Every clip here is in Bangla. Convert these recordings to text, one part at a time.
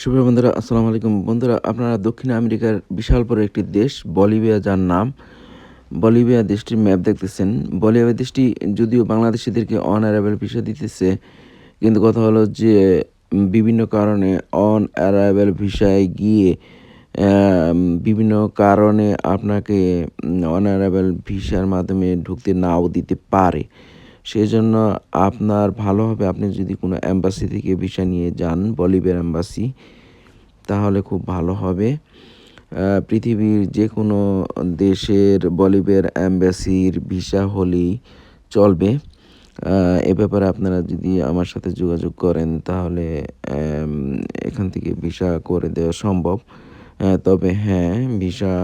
শুভ বন্ধুরা, আসসালামু আলাইকুম। বন্ধুরা, আপনারা দক্ষিণ আমেরিকার বিশাল বড় একটি দেশ, বলিভিয়া, যার নাম। বলিভিয়া দেশটির ম্যাপ দেখতেছেন। বলিভিয়া দেশটি যদিও বাংলাদেশিদেরকে অন অ্যারাইভেল ভিসা দিতেছে, কিন্তু কথা হলো যে, বিভিন্ন কারণে অন অ্যারাইভেল ভিসায় গিয়ে বিভিন্ন কারণে আপনাকে অন অ্যারাইভেল ভিসার মাধ্যমে ঢুকতে নাও দিতে পারে। সেই জন্য আপনার ভালো হবে। আপনি যদি কোনো অ্যাম্বাসি থেকে ভিসা নিয়ে যান বলিভিয়ার অ্যাম্বাসি তাহলে খুব ভালো হবে। পৃথিবীর যে কোনো দেশের বলিভিয়ার অ্যাম্বাসির ভিসা হলেই চলবে। এ ব্যাপারে আপনারা যদি আমার সাথে যোগাযোগ করেন, তাহলে এখান থেকে ভিসা করে দেওয়া সম্ভব। তবে হ্যাঁ ভিসা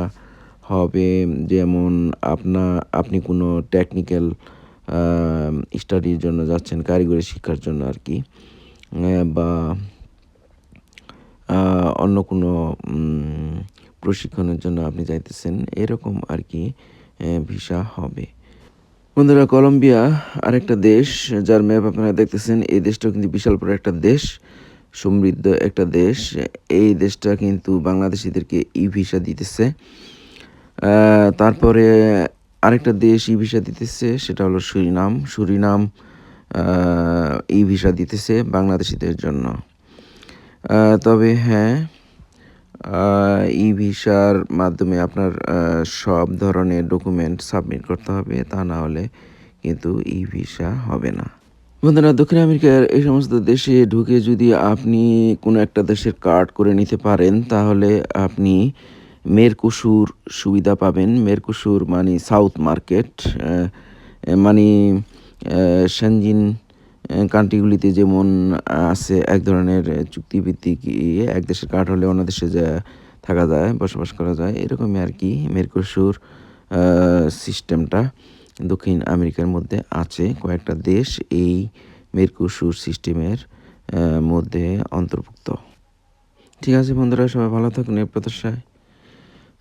হবে যেমন আপনা, আপনি কোনো টেকনিক্যাল স্টাডির জন্য যাচ্ছেন, কারিগরি শিক্ষার জন্য আর কি। বা অন্য কোনো প্রশিক্ষণের জন্য আপনি যাইতেছেন, এরকম আর কি ভিসা হবে। বন্ধুরা, কলম্বিয়া আরেকটা দেশ, যার ম্যাপ আপনারা দেখতেছেন, এই দেশটাও কিন্তু বিশাল বড় একটা দেশ, সমৃদ্ধ একটা দেশ। এই দেশটা কিন্তু বাংলাদেশিদেরকে ই ভিসা দিতেছে তারপরে আরেকটা দেশ ই ভিসা দিতেছে, সেটা হলো সুরিনাম। সুরিনাম ই ভিসা দিতেছে বাংলাদেশিদের জন্য। তবে হ্যাঁ ই ভিসার মাধ্যমে আপনার সব ধরনের ডকুমেন্ট সাবমিট করতে হবে, তা না হলে কিন্তু ই ভিসা হবে না। বন্ধুরা, দক্ষিণ আমেরিকার এই সমস্ত দেশে ঢুকে যদি আপনি কোনো একটা দেশের কার্ড করে নিতে পারেন, তাহলে আপনি মেরকুসুর সুবিধা পাবেন। মেরকুসুর মানে সাউথ মার্কেট মানে সেনজিন কান্ট্রিগুলিতে যেমন আছে এক ধরনের চুক্তিভিত্তিক ইয়ে এক দেশের কার্ড হলে অন্য দেশে যা থাকা যায়, বসবাস করা যায়, এরকমই আর কি মেরকুসুর সিস্টেমটা দক্ষিণ আমেরিকার মধ্যে আছে। কয়েকটা দেশ এই মেরকুসুর সিস্টেমের মধ্যে অন্তর্ভুক্ত। ঠিক আছে বন্ধুরা, সবাই ভালো থাকুন। এই প্রত্যাশায়